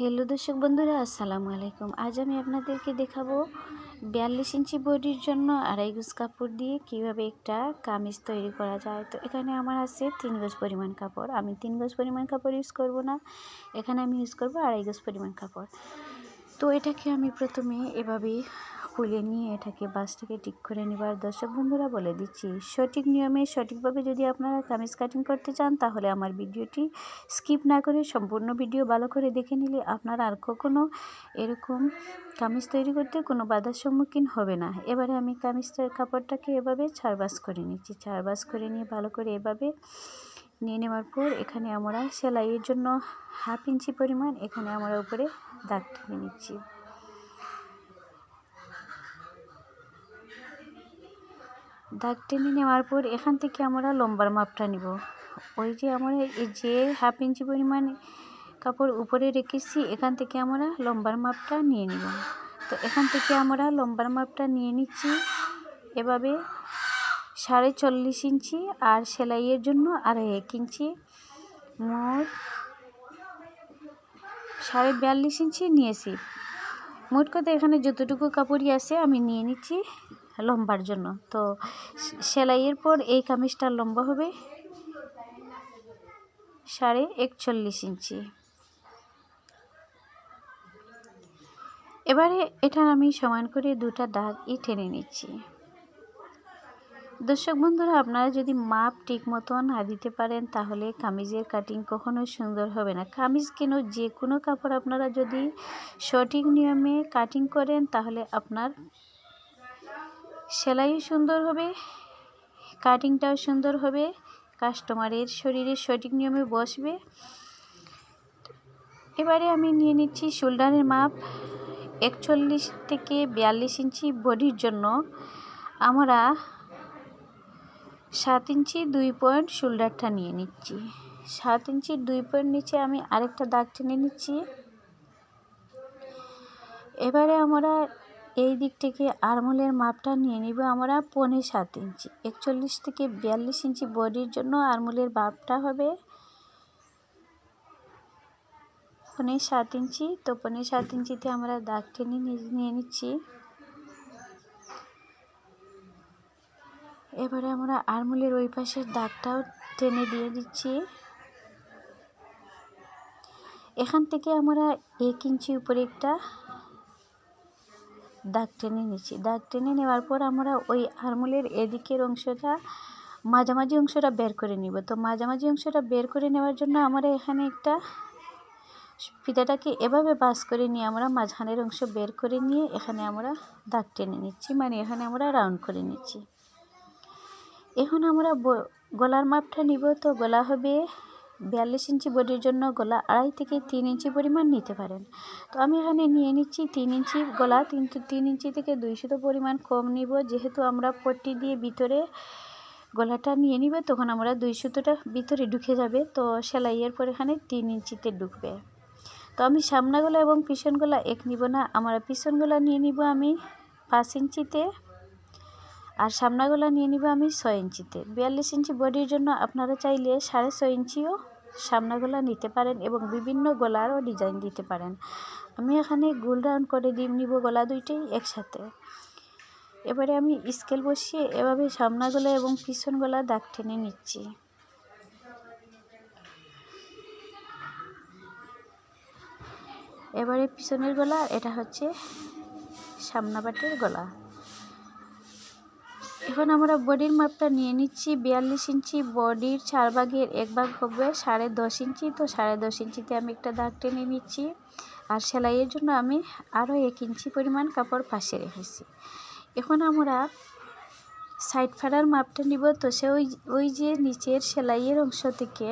Hello দর্শক বন্ধুরা, আসসালামু আলাইকুম। আজ আমি আপনাদেরকে দেখাবো বিয়াল্লিশ ইঞ্চি বডির জন্য আড়াই গুজ কাপড় দিয়ে কীভাবে একটা কামিজ তৈরি করা যায়। তো এখানে আমার আছে তিন গজ পরিমাণ কাপড়। আমি তিন গজ পরিমাণ কাপড় ইউজ করব না। এখানে আমি ইউজ করব আড়াই গজ পরিমাণ কাপড়। তো এটাকে আমি প্রথমে এভাবেই খুলে নিয়ে এটাকে বাসটাকে ঠিক করে নেবার দর্শক বন্ধুরা বলে দিচ্ছি, সঠিক নিয়মে সঠিকভাবে যদি আপনারা কামিজ কাটিং করতে চান তাহলে আমার ভিডিওটি স্কিপ না করে সম্পূর্ণ ভিডিও ভালো করে দেখে নিলে আপনারা আর কখনও এরকম কামিজ তৈরি করতে কোনো বাধার সম্মুখীন হবে না। এবারে আমি কামিজটার কাপড়টাকে এভাবে চারবাস করে নিচ্ছি চারবাস করে নিয়ে ভালো করে এভাবে নিয়ে নেওয়ার পর এখানে আমরা সেলাইয়ের জন্য হাফ ইঞ্চি পরিমাণ এখানে আমরা উপরে দাগ টেনে নিচ্ছি। দাগ টেনে নেওয়ার পর এখান থেকে আমরা লম্বার মাপটা নিব। ওই যে আমরা এই যে হাফ ইঞ্চি পরিমাণ কাপড় উপরে রেখেছি, এখান থেকে আমরা লম্বার মাপটা নিয়ে নিব। তো এখান থেকে আমরা লম্বার মাপটা নিয়ে নিচ্ছি এভাবে সাড়ে চল্লিশ ইঞ্চি আর সেলাইয়ের জন্য আড়াই এক ইঞ্চি মোট সাড়ে বিয়াল্লিশ ইঞ্চি নিয়েছি। মোট কথা এখানে যতটুকু কাপড়ই আছে আমি নিয়ে নিচ্ছি। লম্বার জন্য। তো সেলাইয়ের পর এই কামিজটার লম্বা হবে সাড়ে একচল্লিশ ইঞ্চি। এবারে এটা আমি সমান করে দুটা দাগ ই টেনে নিচ্ছি। দর্শক বন্ধুরা, আপনারা যদি মাপ ঠিক মতো না দিতে পারেন, তাহলে কামিজের কাটিং কখনোই সুন্দর হবে না। কামিজ কেন, যে কোনো কাপড় আপনারা যদি সঠিক নিয়মে কাটিং করেন, তাহলে আপনার সেলাইও সুন্দর হবে কাটিংটাও সুন্দর হবে কাস্টমারের শরীরে সঠিক নিয়মে বসবে। এবারে আমি নিয়ে নিচ্ছি শোল্ডারের মাপ, একচল্লিশ থেকে বিয়াল্লিশ ইঞ্চি বডির জন্য। আমরা সাত ইঞ্চি দুই পয়েন্ট শোল্ডারটা নিয়ে নিচ্ছি। সাত ইঞ্চির দুই পয়েন্ট নিচে আমি আরেকটা দাগ টেনে নিচ্ছি। এবারে আমরা এই দিক থেকে আরমোলের মাপটা নিয়ে নিব আমরা পনে সাত ইঞ্চি। একচল্লিশ থেকে বিয়াল্লিশ ইঞ্চি বডির জন্য আরমোলের মাপটা হবে পনে সাত ইঞ্চি। তো পনে সাত ইঞ্চিতে আমরা দাগ টেনে নিয়ে নিচ্ছি। এবারে আমরা আরমোলের ওই পাশের দাগটাও টেনে দিয়ে দিচ্ছি। এখান থেকে আমরা এক ইঞ্চি উপরে একটা দাগ টেনে নিচ্ছি। দাগ টেনে নেওয়ার পর আমরা ওই আরমোলের এদিকের অংশটা, মাঝামাঝি অংশটা বের করে নিব। তো মাঝামাঝি অংশটা বের করে নেওয়ার জন্য আমরা এখানে একটা ফিতাটাকে এভাবে বাস করে নিয়ে আমরা মাঝখানের অংশ বের করে নিয়ে এখানে আমরা দাগ টেনে নিচ্ছি। মানে এখানে আমরা রাউন্ড করে নিচ্ছি। এখন আমরা গলার মাপটা নিব। তো গলা হবে বিয়াল্লিশ ইঞ্চি বডির জন্য গলা আড়াই থেকে তিন ইঞ্চি পরিমাণ নিতে পারেন। তো আমি এখানে নিয়ে নিচ্ছি তিন ইঞ্চি গলা, কিন্তু তিন ইঞ্চি থেকে দুই দুইশত পরিমাণ কম নিব। যেহেতু আমরা পট্টি দিয়ে ভিতরে গলাটা নিয়ে নিবে, তখন আমরা দুই সুতোটা ভিতরে ঢুকে যাবে। তো সেলাইয়ের পর এখানে তিন ইঞ্চিতে ঢুকবে। তো আমি সামনা গলা এবং পিছন গলা এক নিব না, আমরা পিছন গলা নিয়ে নিব আমি পাঁচ ইঞ্চিতে। আর সামনা গলা নিয়ে নিব আমি ছয় ইঞ্চিতে। বিয়াল্লিশ ইঞ্চি বডির জন্য আপনারা চাইলে সাড়ে ছয় ইঞ্চিও সামনা গলা নিতে পারেন এবং বিভিন্ন গলারও ডিজাইন দিতে পারেন। আমি এখানে গোল রাউন্ড করে দিয়ে নিব গলা দুইটাই একসাথে। এবারে আমি স্কেল বসিয়ে এভাবে সামনা গলা এবং পিছন গলা দাগ টেনে নিচ্ছি। এবারে পিছনের গলা, এটা হচ্ছে সামনা বাটের গলা। এখন আমরা বডির মাপটা নিয়ে নিচ্ছি, বিয়াল্লিশ ইঞ্চি বডির চার ভাগের এক ভাগ হবে সাড়ে দশ ইঞ্চি। তো সাড়ে দশ ইঞ্চিতে আমি একটা দাগ টেনে নিচ্ছি আর সেলাইয়ের জন্য আমি আরও এক ইঞ্চি পরিমাণ কাপড় পাশে রেখেছি। এখন আমরা সাইড ফাড়ার মাপটা নিব। তো সে ওই ওই যে নিচের সেলাইয়ের অংশ থেকে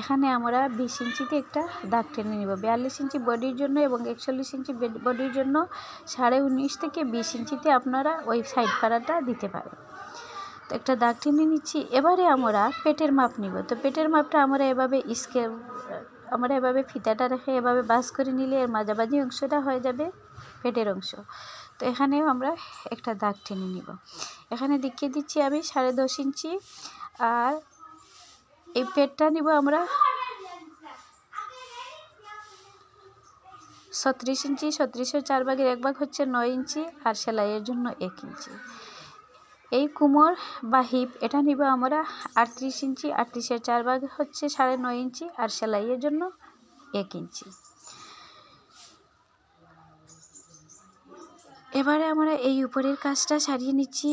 এখানে আমরা বিশ ইঞ্চিতে একটা দাগ টেনে নিব। বিয়াল্লিশ ইঞ্চি বডির জন্য এবং একচল্লিশ ইঞ্চি বডির জন্য সাড়ে উনিশ থেকে বিশ ইঞ্চিতে আপনারা ওই সাইড পাড়াটা দিতে পারেন তো একটা দাগ টেনে নিচ্ছি। এবারে আমরা পেটের মাপ নিব। তো পেটের মাপটা আমরা এভাবে স্কে আমরা এভাবে ফিতাটা রেখে এভাবে বাস করে নিলে এর মাঝামাঝি অংশটা হয়ে যাবে পেটের অংশ। তো এখানেও আমরা একটা দাগ টেনে নিব। এখানে দেখিয়ে দিচ্ছি আমি সাড়ে দশ ইঞ্চি আর এই পেটটা নিব আমরা। ছত্রিশ ইঞ্চি, ছত্রিশের চার ভাগের এক ভাগ হচ্ছে নয় ইঞ্চি আর সেলাইয়ের জন্য এক ইঞ্চি। এই কুমোর বা হিপ, এটা নিব আমরা আটত্রিশ ইঞ্চি, আটত্রিশের চার ভাগ হচ্ছে সাড়ে নয় ইঞ্চি আর সেলাইয়ের জন্য এক ইঞ্চি। এবারে আমরা এই উপরের কাজটা সারিয়ে নিচ্ছি।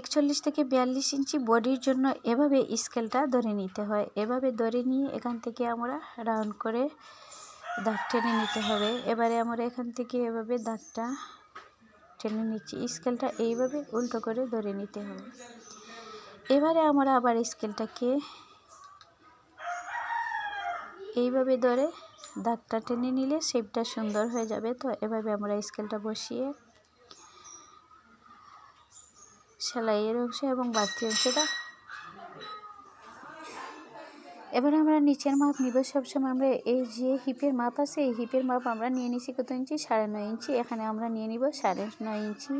একচল্লিশ থেকে বিয়াল্লিশ ইঞ্চি বডির জন্য এভাবে স্কেলটা ধরে নিতে হয়। এভাবে ধরে নিয়ে এখান থেকে আমরা রাউন্ড করে দাগ টেনে নিতে হবে। এবারে আমরা এখান থেকে এভাবে দাগটা টেনে নিচ্ছি। স্কেলটা এইভাবে উল্টো করে ধরে নিতে হবে। এবারে আমরা আবার স্কেলটাকে এইভাবে ধরে দাগটা টেনে নিলে শেপটা সুন্দর হয়ে যাবে। তো এভাবে আমরা স্কেলটা বসিয়ে সেলাইয়ের অংশ এবং বাড়তি অংশটা। এবার আমরা নিচের মাপ নিব। সবসময় আমরা এই যে হিপের মাপ আছে, এই হিপের মাপ আমরা নিয়ে নিচ্ছি কত ইঞ্চি? সাড়ে নয় ইঞ্চি। এখানে আমরা নিয়ে নিব সাড়ে নয় ইঞ্চি।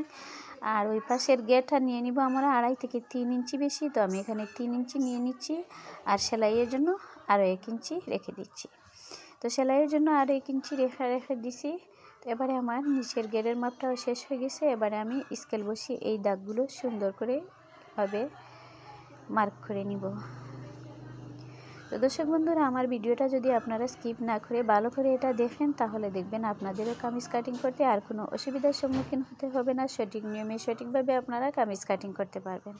আর ওই পাশের গেটটা নিয়ে নিব আমরা আড়াই থেকে তিন ইঞ্চি বেশি। তো আমি এখানে তিন ইঞ্চি নিয়ে নিচ্ছি। আর সেলাইয়ের জন্য আরও এক ইঞ্চি রেখে দিচ্ছি। তো সেলাইয়ের জন্য আরও এক ইঞ্চি রেখে রেখে দিছি। এবারে আমার নিচের গেরের মাপটাও শেষ হয়ে গেছে। এবারে আমি স্কেল বসিয়ে এই দাগগুলো সুন্দর করে ভাবে মার্ক করে নিব। তো দর্শক বন্ধুরা, আমার ভিডিওটা যদি আপনারা স্কিপ না করে ভালো করে এটা দেখেন, তাহলে দেখবেন আপনাদেরও কামিজ কাটিং করতে আর কোনো অসুবিধার সম্মুখীন হতে হবে না। সঠিক নিয়মে, সঠিকভাবে আপনারা কামিজ কাটিং করতে পারবেন।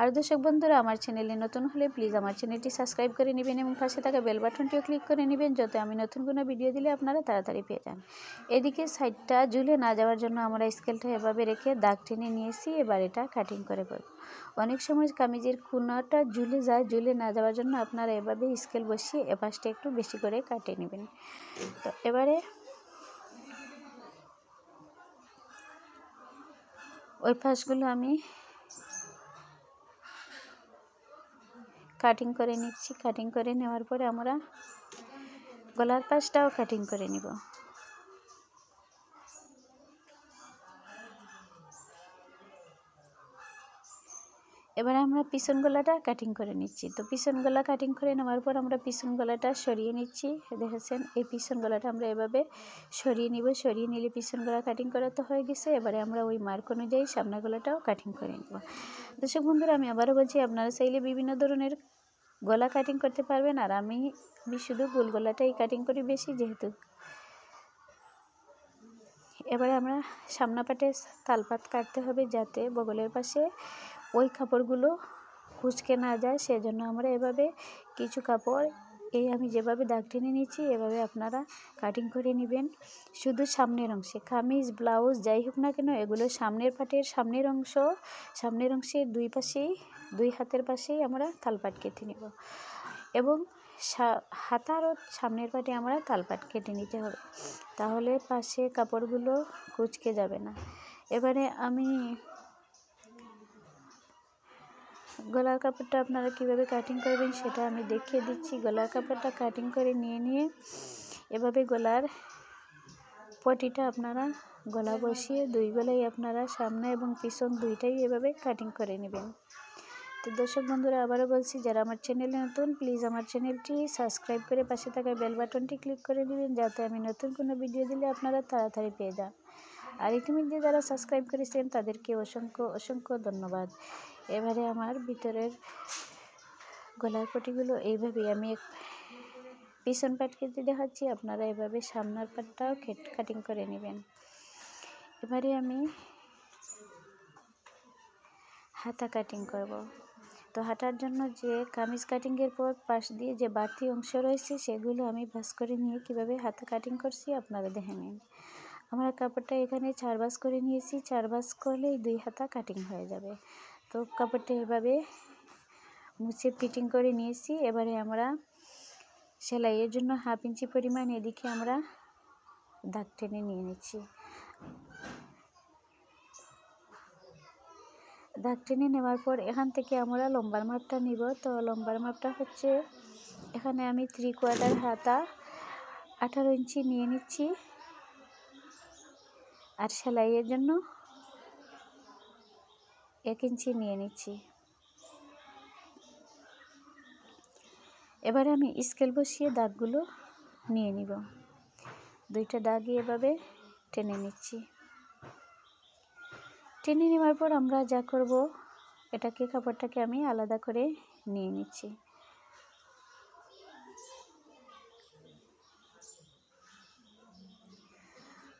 আর দর্শক বন্ধুরা, আমার চ্যানেলে নতুন হলে প্লিজ আমার চ্যানেলটি সাবস্ক্রাইব করে নেবেন এবং পাশে থাকা বেল বাটনটিও ক্লিক করে নেবেন, যাতে আমি নতুন কোনো ভিডিও দিলে আপনারা তাড়াতাড়ি পেয়ে যান। এদিকে সাইডটা ঝুলে না যাওয়ার জন্য আমরা স্কেলটা এভাবে রেখে দাগ টেনে নিয়েছি, এবার এটা কাটিং করে করব। অনেক সময় কামিজের কোনাটা ঝুলে যায়, ঝুলে না যাওয়ার জন্য আপনারা এভাবে স্কেল বসিয়ে এপাশটা একটু বেশি করে কাটে নেবেন। তো এবারে ওই পাশগুলো আমি কাটিং করে নিচ্ছি। কাটিং করে নেওয়ার পরে আমরা গলার পাশটাও কাটিং করে নিব। এবারে আমরা পিছন গলাটা কাটিং করে নিচ্ছি। তো পিছন গলা কাটিং করে নেওয়ার পর আমরা পিছন গলাটা সরিয়ে নিচ্ছি। দেখেছেন? এই পিছন গলাটা আমরা এভাবে সরিয়ে নিব, সরিয়ে নিলে পিছন গলা কাটিং করা তো হয়ে গেছে। এবারে আমরা ওই মার্ক অনুযায়ী সামনা গলাটাও কাটিং করে নিব। দর্শক বন্ধুরা, আমি আবারও বলছি, আপনারা চাইলে বিভিন্ন ধরনের গলা কাটিং করতে পারবেন। আর আমি শুধু গোল গলাটাই কাটিং করি বেশি, যেহেতু এবারে আমরা সামনা পাটে তালপাত কাটতে হবে যাতে বগলের পাশে ওই কাপড়গুলো কুচকে না যায়, সেজন্য আমরা এভাবে কিছু কাপড় এই আমি যেভাবে দাগ টেনে নিচ্ছি এভাবে আপনারা কাটিং করে নেবেন। শুধু সামনের অংশে, কামিজ ব্লাউজ যাই হোক না কেন, এগুলো সামনের পাটের সামনের অংশ, সামনের অংশের দুই পাশেই, দুই হাতের পাশেই আমরা তালপাট কেটে নেব। এবং হাতার ও সামনের পাটে আমরা তালপাট কেটে নিতে হবে। তাহলে পাশে কাপড়গুলো কুচকে যাবে না। এবারে আমি গলার কাপড়টা আপনারা কীভাবে কাটিং করবেন সেটা আমি দেখিয়ে দিচ্ছি। গলার কাপড়টা কাটিং করে নিয়ে নিয়ে এভাবে গলার পটিটা আপনারা গলা বসিয়ে দুই গলাই আপনারা সামনে এবং পিছন দুইটাই এভাবে কাটিং করে নেবেন। তো দর্শক বন্ধুরা, আবারও বলছি, যারা আমার চ্যানেলে নতুন প্লিজ আমার চ্যানেলটি সাবস্ক্রাইব করে পাশে থাকা বেল বাটনটি ক্লিক করে দিবেন যাতে আমি নতুন কোনো ভিডিও দিলে আপনারা তাড়াতাড়ি পেয়ে যান। আর ইতিমধ্যে যারা সাবস্ক্রাইব করেছেন, তাদেরকে অসংখ্য অসংখ্য ধন্যবাদ। এবারে আমার ভিতরের গলার পটিগুলো এইভাবেই আমি পিছন পাট কেটে দেখাচ্ছি, আপনারা এভাবে সামনের পাটটাও কাটিং করে নেবেন। এবারে আমি হাতা কাটিং করব। তো হাতার জন্য যে কামিজ কাটিংয়ের পর পাশ দিয়ে যে বাড়তি অংশ রয়েছে, সেগুলো আমি ভাস করে নিয়ে কীভাবে হাতা কাটিং করছি আপনারা দেখে নিন। আমরা কাপড়টা এখানে চার বাস করে নিয়েছি, চার বাস করলেই দুই হাতা কাটিং হয়ে যাবে। তো কাপড়টা এভাবে মুছে ফিটিং করে নিয়েছি। এবারে আমরা সেলাইয়ের জন্য হাফ ইঞ্চি পরিমাণ এদিকে আমরা দাগ টেনে নিয়ে নিচ্ছি। দাগ টেনে নেওয়ার পর এখান থেকে আমরা লম্বার মাপটা নিব। তো লম্বার মাপটা হচ্ছে এখানে আমি থ্রি কোয়ার্টার হাতা আঠারো ইঞ্চি নিয়ে নিচ্ছি। আর সেলাইয়ের জন্য এক ইঞ্চি নিয়ে নিচ্ছি। এবারে আমি স্কেল বসিয়ে দাগগুলো নিয়ে নিব। দুইটা দাগই এভাবে টেনে নিচ্ছি। টেনে নেওয়ার পর আমরা যা করব, এটাকে, কাপড়টাকে আমি আলাদা করে নিয়ে নিচ্ছি।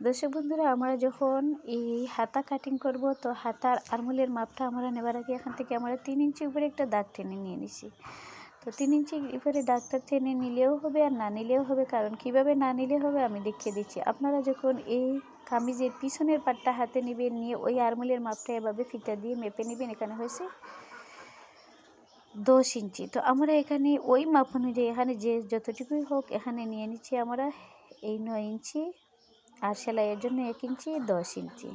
দর্শক বন্ধুরা, আমরা যখন এই হাতা কাটিং করব, তো হাতার আরমুলের মাপটা আমরা নেবার আগে এখান থেকে আমরা তিন ইঞ্চি উপরে একটা দাগ টেনে নিয়ে নিছি। তো তিন ইঞ্চি উপরে দাগটা টেনে নিলেও হবে আর না নিলেও হবে, কারণ কীভাবে না নিলে হবে আমি দেখিয়ে দিচ্ছি। আপনারা যখন এই কামিজের পিছনের পাটটা হাতে নেবেন, নিয়ে ওই আরমুলের মাপটা এভাবে ফিতা দিয়ে মেপে নেবেন, এখানে হয়েছে দশ ইঞ্চি। তো আমরা এখানে ওই মাপ অনুযায়ী এখানে যে যতটুকুই হোক এখানে নিয়ে নিচ্ছি আমরা এই নয় ইঞ্চি আর সেলাইয়ের জন্য এক ইঞ্চি, দশ ইঞ্চি।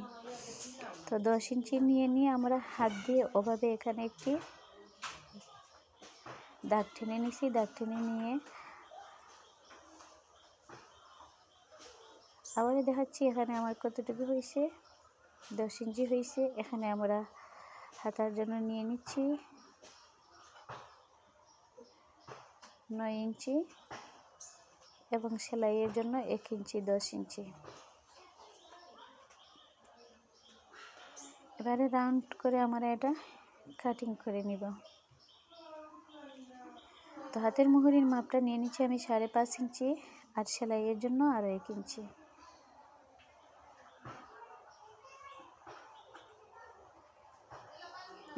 তো দশ ইঞ্চি নিয়ে নিয়ে আমরা হাত দিয়ে ওভাবে এখানে একটি দাগ টেনে নিছি। দাগ টেনে নিয়ে আবার দেখাচ্ছি এখানে আমার কতটুকু হয়েছে। দশ ইঞ্চি হয়েছে, এখানে আমরা হাতার জন্য নিয়ে নিচ্ছি। নয় ইঞ্চি। এবং সেলাইয়ের জন্য এক ইঞ্চি, দশ ইঞ্চি। এবারে রাউন্ড করে আমরা এটা কাটিং করে নিব। তো হাতের মুহুরির মাপটা নিয়ে নিচ্ছি আমি সাড়ে পাঁচ ইঞ্চি আর সেলাইয়ের জন্য আরও এক ইঞ্চি।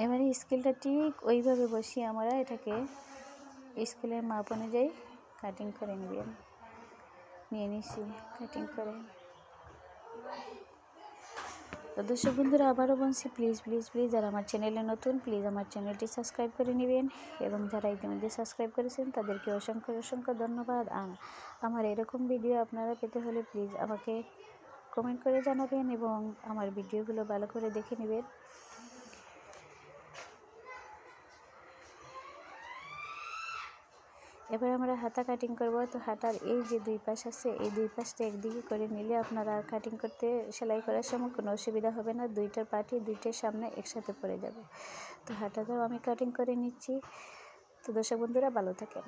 এবারে স্কেলটা ঠিক ওইভাবে বসিয়ে আমরা এটাকে স্কেলের মাপ অনুযায়ী কাটিং করে নেবেন। নিয়ে নিছি কাটিং করে। তো দর্শক বন্ধুরা, আবারও বলছি প্লিজ প্লিজ প্লিজ যারা আমার চ্যানেলে নতুন প্লিজ আমার চ্যানেলটি সাবস্ক্রাইব করে নেবেন। এবং যারা ইতিমধ্যে সাবস্ক্রাইব করেছেন, তাদেরকে অসংখ্য অসংখ্য ধন্যবাদ। আর আমার এরকম ভিডিও আপনারা পেতে হলে প্লিজ আমাকে কমেন্ট করে জানাবেন এবং আমার ভিডিওগুলো ভালো করে দেখে নেবেন। এবার আমরা হাতা কাটিং করব। তো হাতার এই যে দুই পাশ আছে, এই দুই পাশটা একদিকে করে নিলে আপনারা কাটিং করতে, সেলাই করার সময় কোনো অসুবিধা হবে না। দুইটার পাটি দুইটার সামনে একসাথে পড়ে যাবে। তো হাতাটাও আমি কাটিং করে নিচ্ছি। তো দর্শক বন্ধুরা, ভালো থাকেন।